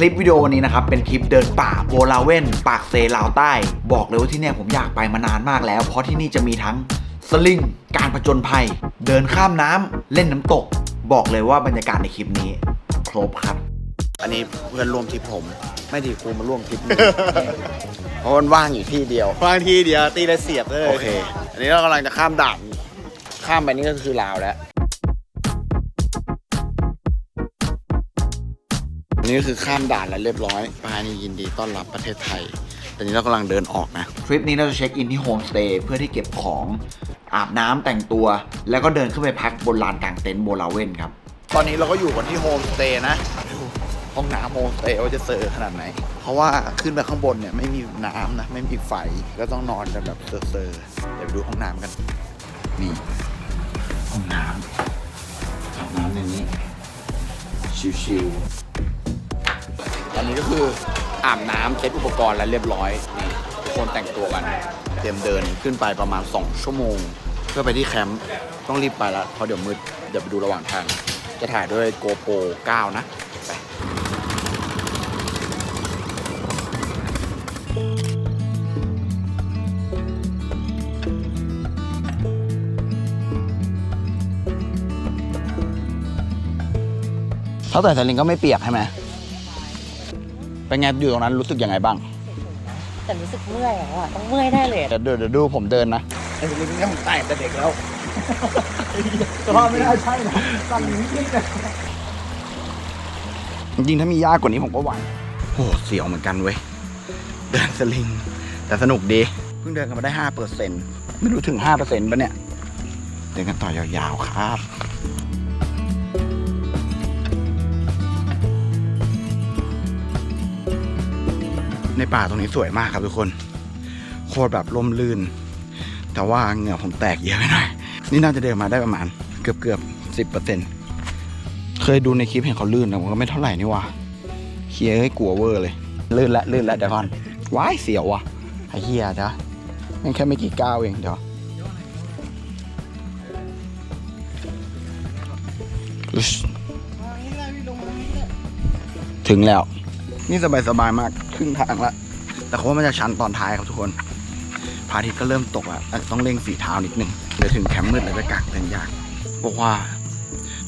คลิปวิดีโอนี้นะครับ เป็นคลิปเดินป่าโบลาเว่น ปากเซลาวใต้ บอกเลยว่าที่เนี่ยผมอยากไปมานานมากแล้ว เพราะที่นี่จะมีทั้งสลิง การผจญภัย เดินข้ามน้ำเล่นน้ำตก บอกเลยว่าบรรยากาศในคลิปนี้ ครบครับ อันนี้เพื่อนร่วมทริปผม ไม่ดีกูมาร่วมทริปนี้ เพราะมันว่างอยู่ที่เดียวบางทีเดียวตีเลยเสียบเลยโอเค อันนี้เรากำลังจะข้ามด่านข้ามไปนี่ก็คือลาวแล้ว นนี้ก็คือข้ามด่านแล้วเรียบร้อยปานี่ยินดีต้อนรับประเทศไทย ตอนนี้เรากำลังเดินออกนะ ทริปนี้เราจะเช็คอินที่โฮมสเตย์เพื่อที่เก็บของอาบน้ำแต่งตัว แล้วก็เดินขึ้นไปพักบนลานกลางเต็นท์โบลาเว่นครับ ตอนนี้เราก็อยู่กันที่โฮมสเตย์นะดูห้องน้ำโฮมสเตย์ว่าจะเซอร์ขนาดไหน เพราะว่าขึ้นไปข้างบนเนี่ยไม่มีน้ำนะ ไม่มีไฟก็ต้องนอนกันแบบเซอร์ๆเดี๋ยวไปดูห้องน้ำกันนี่ห้องน้ำห้องน้ำในนี้ชิวๆ ตอนนี้ก็คืออาบน้ำเช็คอุปกรณ์แล้วเรียบร้อยนี่ทุกคนแต่งตัวกัน เตรียมเดินขึ้นไปประมาณ 2 ชั่วโมง เพื่อไปที่แคมป์ต้องรีบไปแล้วเพราะเดี๋ยวมืดเดี๋ยวไปดูระหว่างทาง จะถ่ายด้วย GoPro 9 นะไปเขาแต่สลิงก็ไม่เปียกใช่ไหม เป็นไงอยู่ตรงนั้นรู้สึกยังไงบ้างแต่รู้สึกเมื่อยแล้วอะต้องเมื่อยได้เลยอะเดี๋ยวดูเดี๋ยวดูผมเดินนะไอ้ลิงเนี่ยผมแต่แต่เด็กแล้วก็ไม่ได้ใช่นะสั่นนิดๆเลยจริงๆถ้ามียากกว่านี้ผมก็ไหวโอ้เสียวเหมือนกันเว้ยเดินสลิง แต่สนุกดีเพิ่งเดินกันมาได้ห้าเปอร์เซ็นต์ไม่รู้ถึงห้าเปอร์เซ็นต์ปะเนี่ย เดินกันต่อยาวๆครับ ในป่าตรงนี้สวยมากครับทุกคน โคตรแบบร่มรื่น แต่ว่าเหงื่อผมแตกเยอะไปหน่อย นี่น่าจะเดินมาได้ประมาณเกือบเกือบสิบเปอร์เซ็นต์เคยดูในคลิปเห็นเขาลื่นแต่ผมก็ไม่เท่าไหร่นี่วะเฮียให้กลัวเวอร์เลย ลื่นละลื่นละเดี๋ยวก่อนว้ายเสียวว่ะไอ้เฮียจ้ะยังแค่ไม่กี่ก้าวเองเดี๋ยวถึงแล้ว นี่สบายสบายๆมากครึ่งทางละ แต่เขาว่ามันจะชันตอนท้ายครับทุกคนพระอาทิตย์ก็เริ่มตกแล้วอาจจะต้องเร่งฝีเท้านิดนึงเดี๋ยวถึงแคมป์มืดแล้วจะกางเต็นท์ยากบอกว่า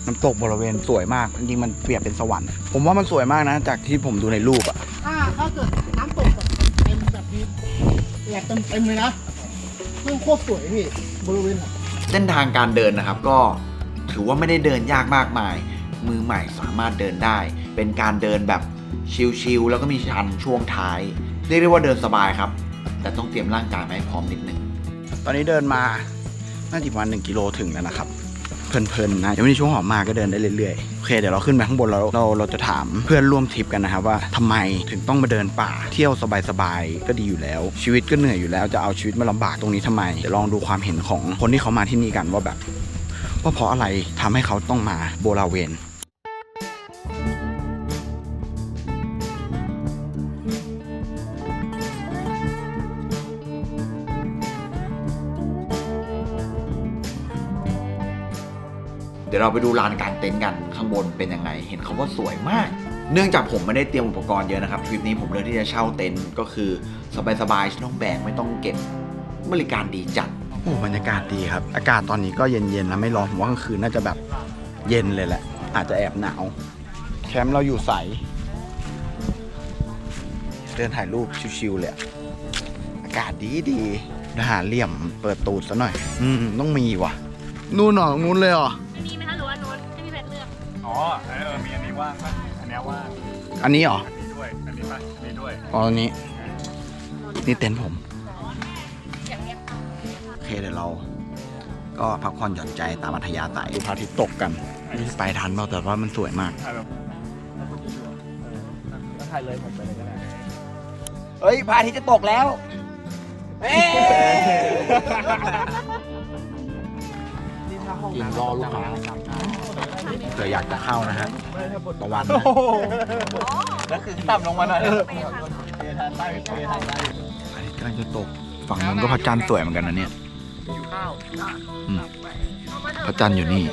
น้ำตกบริเวณสวยมากจริงๆมันเปรียบเป็นสวรรค์ผมว่ามันสวยมากนะ จากที่ผมดูในรูปอะถ้าถ้าเกิดน้ำตกแบบเต็มแบบนี้แบบเต็มเต็มๆเลยนะมันโคตรสวยพี่บริเวณเส้นทางการเดินนะครับ ก็ถือว่าไม่ได้เดินยากมากมาย มือใหม่สามารถเดินได้ เป็นการเดินแบบ ชิลๆแล้วก็มีชันช่วงท้าย เรียกได้ว่าเดินสบายครับ แต่ต้องเตรียมร่างกายมาให้พร้อมนิดนึง ตอนนี้เดินมาน่าจะประมาณหนึ่งกิโลถึงแล้วนะครับ เพลินๆนะยังไม่มีช่วงหอมมากก็เดินได้เรื่อยๆโอเคเดี๋ยวเราขึ้นไปข้างบนแล้วเราเราจะถามเพื่อนร่วมทริปกันนะครับว่าทำไมถึงต้องมาเดินป่าเที่ยวสบายๆก็ดีอยู่แล้ว ชีวิตก็เหนื่อยอยู่แล้วจะเอาชีวิตมาลำบากตรงนี้ทำไมเดี๋ยวลองดูความเห็นของคนที่เขามาที่นี่กันว่าแบบว่าเพราะอะไรทำให้เขาต้องมาโบราเวน ยวเราไปดูลานกลางเต็นท์กันข้างบนเป็นยังไง เห็นเขาว่าสวยมาก เนื่องจากผมไม่ได้เตรียมอุปกรณ์เยอะนะครับทริปนี้ผมเลือกที่จะเช่าเต็นท์ก็คือสบายๆไม่ต้องแบกไม่ต้องเก็บบริการดีจัดโอ้บรรยากาศดีครับ อากาศตอนนี้ก็เย็นๆแล้วไม่ร้อนผมว่ากลางคืนน่าจะแบบเย็นเลยแหละ อาจจะแอบหนาว แคมป์เราอยู่ใส เดินถ่ายรูปชิวๆเลยอากาศดีดีๆเดี๋ยวหาเหลี่ยมเปิดตูดซะหน่อย อืมต้องมีว่ะ นู่นเหรอนู่นเลยเหรอมีไหมคะหรือว่าโน้นให้พี่แพทเลือกอ๋อเออมีอันนี้ว่างปะอันเนี้ยว่างอันนี้เหรอ อันนี้ด้วย อันนี้ปะอันนี้ด้วย อ๋ออันนี้ นี่เต็นท์ผมอย่างเนี้ยโอเคเดี๋ยวเรา ก็พักผ่อนหย่อนใจตามอัธยาศัยดูพระอาทิตย์ตกกันไปทันเปล่าแต่ว่ามันสวยมาก ถ่ายแบบก็ถ่ายเลยผมไปเลยก็ได้ เฮ้ยพระอาทิตย์จะตกแล้วเอ้ ยิงรอลูกค้าเผื่ออยากจะเข้านะฮะประวันนะแล้วคือต่ำลงมาหน่อยพระอาทิตย์กำลังจะตกฝั่งนู้นก็พระจันทร์สวยเหมือนกันนะเนี่ยอืมพระจันทร์อยู่นี่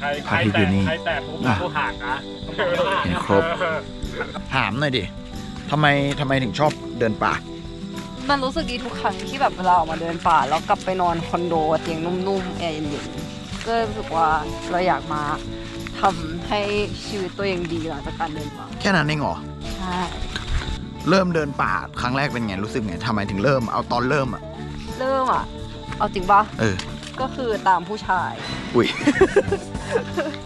ใครใครพระอาทิตย์อยู่นี่ใครแตะปุ๊บอะกูห่างนะเห็นครบ ถามหน่อยดิทำไมทำไมถึงชอบเดินป่า มันรู้สึกดีทุกครั้งที่แบบเวลาออกมาเดินป่า แล้วกลับไปนอนคอนโดเตียงนุ่มๆแอร์เย็นๆก็รู้สึกว่าเราอยากมาทำให้ชีวิตตัวเองดีหลังจากการเดินป่าแค่นั้นเองเหรอใช่เริ่มเดินป่าครั้งแรกเป็นไงรู้สึกไงทำไมถึงเริ่มเอาตอนเริ่มอะเริ่มอะ เอาจริงปะเออ ก็คือตามผู้ชายอุ้ย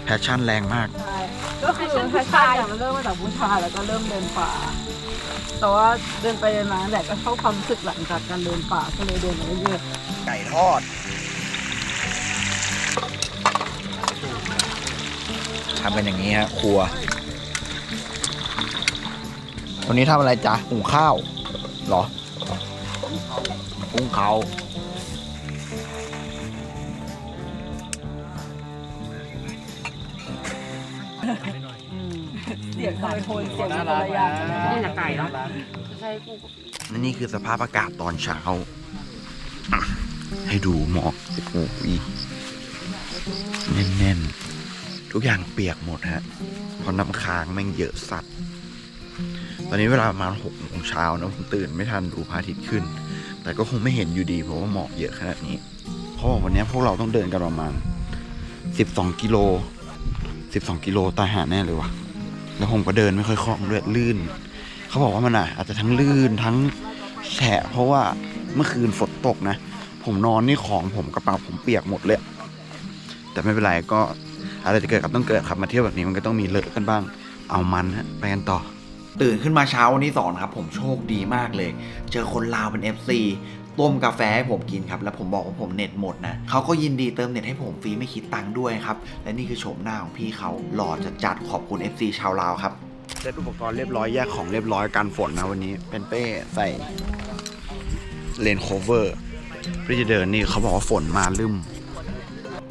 แพชชั่นแรงมาก ใช่ก็คือแพชชั่นอย่างมันเริ่มมาจากผู้ชายแล้วก็เริ่มเดินป่า แต่ว่าเดินไปเดินมาแดดก็เข้าความรู้สึกหลังจากการเดินป่าก็เลยเดินมาเรื่อยไก่ทอดทำเป็นอย่างนี้ฮะครัววันนี้ทำอะไรจ๊ะหุงข้าวเหรอหุงข้า วๆเสียงไมโทนเสียงคนละอย่างนี่หนักไก่เนาะใช่กูและนี่คือสภาพอากาศตอนเช้าอะให้ดูหมอกโอ้ยแน่นๆ ทุกอย่างเปียกหมดฮะเพราะน้ำค้างแม่งเยอะสัตว์ ตอนนี้เวลาประมาณหกโมงเช้านะผมตื่นไม่ทันดูพระอาทิตย์ขึ้น แต่ก็คงไม่เห็นอยู่ดีเพราะว่าหมอกเยอะขนาดนี้ เพราะว่าวันนี้พวกเราต้องเดินกันประมาณ 12 กิโล 12 กิโลตายหาแน่เลยว่ะ แล้วผมก็เดินไม่ค่อยคล่องด้วยลื่น เขาบอกว่ามันอะอาจจะทั้งลื่นทั้งแฉะเพราะว่าเมื่อคืนฝนตกนะ ผมนอนนี่ของผมกระเป๋าผมเปียกหมดเลย แต่ไม่เป็นไรก็อะไรจะเกิดกับต้องเกิดครับมาเที่ยวแบบนี้มันก็ต้องมีเลอะกันบ้าง เอามันฮะไปกันต่อ ตื่นขึ้นมาเช้าวันที่สองครับผมโชคดีมากเลย เจอคนลาวเป็น FC ต้มกาแฟให้ผมกินครับ แล้วผมบอกว่าผมเน็ตหมดนะเขาก็ยินดีเติมเน็ตให้ผมฟรีไม่คิดตังค์ด้วยครับ และนี่คือโฉมหน้าของพี่เขาหล่อจัดจัดขอบคุณ FC ชาวลาวครับเซตอุปกรณ์เรียบร้อยแยกของเรียบร้อยกันฝนนะวันนี้ เป็นเป้ใส่เลนโคเวอร์เพื่อจะเดินนี่เขาบอกว่าฝนมาลืม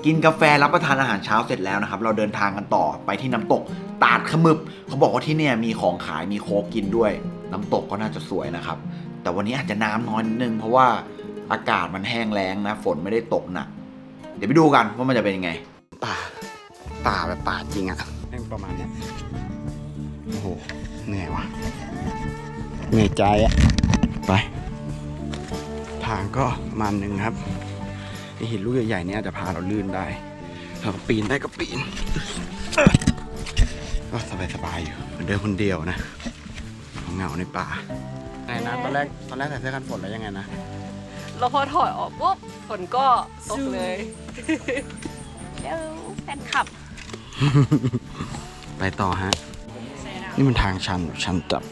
กินกาแฟรับประทานอาหารเช้าเสร็จแล้วนะครับ เราเดินทางกันต่อไปที่น้ำตกตาดขมึบเขาบอกว่าที่เนี่ยมีของขายมีโค้กกินด้วย น้ำตกก็น่าจะสวยนะครับ แต่วันนี้อาจจะน้ำน้อยนิดนึง เพราะว่าอากาศมันแห้งแล้งนะ ฝนไม่ได้ตกหนัก เดี๋ยวไปดูกันว่ามันจะเป็นยังไง ป่า ป่าแบบป่าจริงอะแม่งประมาณเนี้ยโอ้โหเหนื่อยวะเหนื่อยใจอะไป ทางก็ประมันหนึ่งครับ ไอหินลูกใหญ่ๆเนี้ยจะพาเราลื่นได้เราปีนได้ก็ปีน ก็สบายๆอยู่เหมือนเดินคนเดียวนะเหงาในป่าไงนะตอนแรกตอนแรกใส่เสื้อกันฝนแล้วยังไงนะแล้วพอถอยออกปุ๊บฝนก็ตกเลยเดี๋ยวแฟนคลับ ไปต่อฮะ นี่มันทางชันชันจับ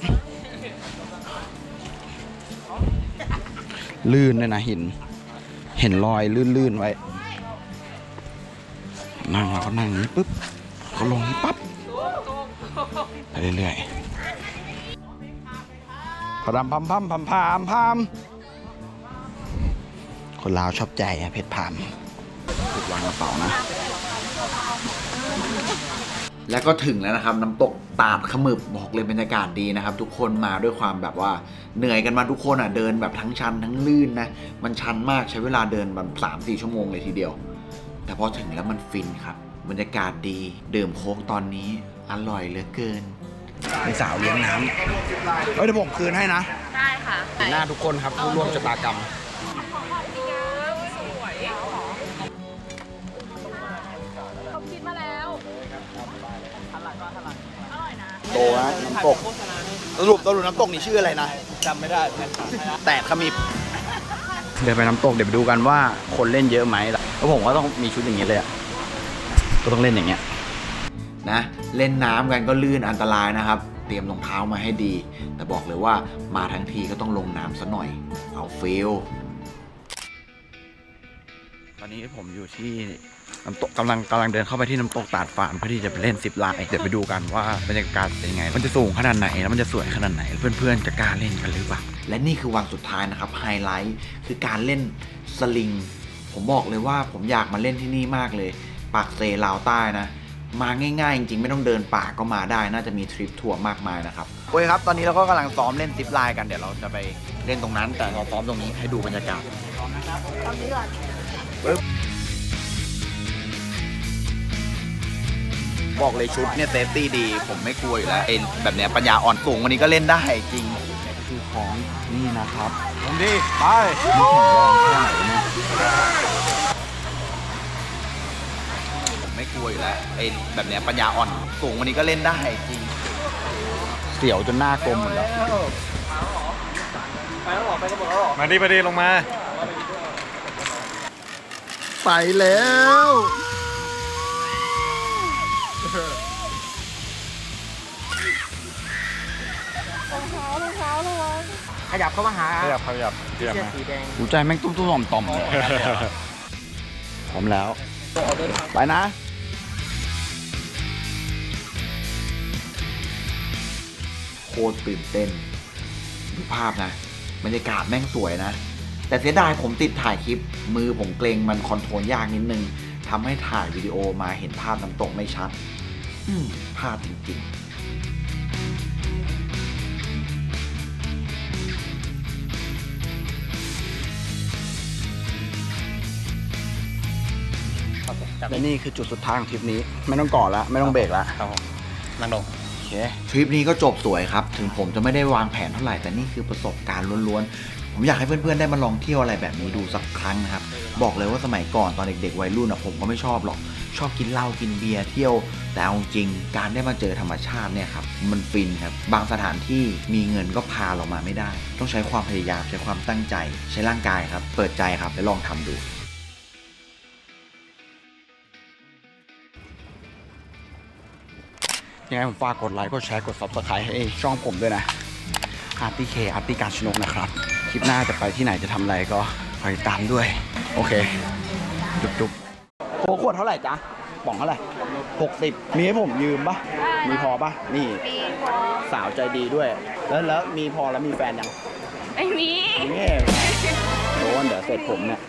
ลื่นเลยนะหิน เห็นรอยลื่นๆไว้ นั่งแล้วก็นั่งอย่างนี้ปุ๊บเขาลงนี้ปั๊บไปเรื่อยๆพรำพัมพัมพัมพามพามคนลาวชอบใจอะเพชรพามถูกวางกระเป๋านะ แล้วก็ถึงแล้วนะครับ น้ำตกตาดขมึบบอกเลยบรรยากาศดีนะครับ ทุกคนมาด้วยความแบบว่าเหนื่อยกันมาทุกคนอะเดินแบบทั้งชันทั้งลื่นนะมันชันมากใช้เวลาเดินแบบสามสี่ชั่วโมงเลยทีเดียว แต่พอถึงแล้วมันฟินครับบรรยากาศดีดื่มโค้กตอนนี้อร่อยเหลือเกินเป็นสาวเลี้ยงน้ำเฮ้ยเดี๋ยวผมคืนให้นะได้ค่ะหน้าทุกคนครับผู้ร่วมชะตากรรม โตนะน้ำตกสรุปสรุปน้ำตกนี่ชื่ออะไรนะจำไม่ได้แตกขมิบเดินไปน้ำตกเดี๋ยวไปดูกันว่าคนเล่นเยอะไหมแล้วผมก็ต้องมีชุดอย่างนี้เลยอะก็ต้องเล่นอย่างเงี้ยนะเล่นน้ำกันก็ลื่นอันตรายนะครับ เตรียมรองเท้ามาให้ดี แต่บอกเลยว่ามาทั้งทีก็ต้องลงน้ำซะหน่อย เอาฟิลตอนนี้ผมอยู่ที่ น้ำตกกำลังกำลังเดินเข้าไปที่น้ำตกตาดฝานเพื่อที่จะไปเล่นซิปไลน์เดี๋ยวไปดูกันว่าบรรยากาศเป็นยังไง มันจะสูงขนาดไหนแล้วมันจะสวยขนาดไหน เพื่อนๆจะกล้าเล่นกันหรือเปล่า และนี่คือวันสุดท้ายนะครับไฮไลท์คือการเล่นสลิง ผมบอกเลยว่าผมอยากมาเล่นที่นี่มากเลย ปากเซลาวใต้นะ มาง่ายๆ จริงๆ ไม่ต้องเดินป่าก็มาได้น่าจะมีทริปทัวร์มากมายนะครับโอเคครับ ตอนนี้เราก็กำลังซ้อมเล่นซิปไลน์กันเดี๋ยวเราจะไปเล่นตรงนั้น แต่เราซ้อมตรงนี้ให้ดูบรรยากาศ บอกเลยชุดเนี่ยเซฟตี้ดี ผมไม่กลัวอยู่แล้วไอ้แบบเนี้ยปัญญาอ่อนสูงวันนี้ก็เล่นได้จริงคือของนี่นะครับผมดีไปนี่แข็งแรงแค่ไหนเนี่ยผมไม่กลัวอยู่แล้วไอ้แบบเนี้ยปัญญาอ่อนสูงวันนี้ก็เล่นได้จริง เสียวจนหน้ากลมหมดแล้วมาดีมาดีลงมา ไปแล้ว ขยับเข้ามาหาขยับขยับขยับเสื้อมาสีแดงหูใจแม่งตุ้มตุ้มต่อมต่อมเลยพร้อมแล้ว ไปนะโคตรตื่นเต้นดูภาพนะบรรยากาศแม่งสวยนะ แต่เสียดายผมติดถ่ายคลิป มือผมเกรงมันคอนโทรลยากนิดนึงทำให้ถ่ายวิดีโอมาเห็นภาพน้ำตกไม่ชัดอืมพลาดจริงๆ และนี่คือจุดสุดท้ายของทริปนี้ ไม่ต้องก่อแล้วไม่ต้องเบรกแล้วครับผมนั่งลง โอเค ทริปนี้ก็จบสวยครับ ถึงผมจะไม่ได้วางแผนเท่าไหร่ แต่นี่คือประสบการณ์ล้วนๆ ผมอยากให้เพื่อนๆ ได้มาลองเที่ยวอะไรแบบนี้ดูสักครั้งนะครับ บอกเลยว่าสมัยก่อนตอนเด็กๆ วัยรุ่นอะผมก็ไม่ชอบหรอก ชอบกินเหล้ากินเบียร์เที่ยว แต่เอาจริงการได้มาเจอธรรมชาติเนี่ยครับ มันฟินครับ บางสถานที่มีเงินก็พาเรามาไม่ได้ ต้องใช้ความพยายาม ใช้ความตั้งใจ ใช้ร่างกายครับ เปิดใจครับและลองทำดู ยังไงผมฝากกดไลค์กดแชร์กด subscribe ให้ช่องผมด้วยนะอาร์ตี้เคอาร์ตี้การชนกนะครับ คลิปหน้าจะไปที่ไหนจะทำอะไรก็คอยติดตามด้วย โอเค จุ๊บจุ๊บโคขวดเท่าไหร่จ๊ะป่องเท่าไหร่หกสิบมีให้ผมยืมปะมีพอปะนี่มีพอสาวใจดีด้วย แล้วแล้วมีพอแล้วมีแฟนยังไม่มีนี่โดนเดี๋ยวเสร็จผมเนี่ย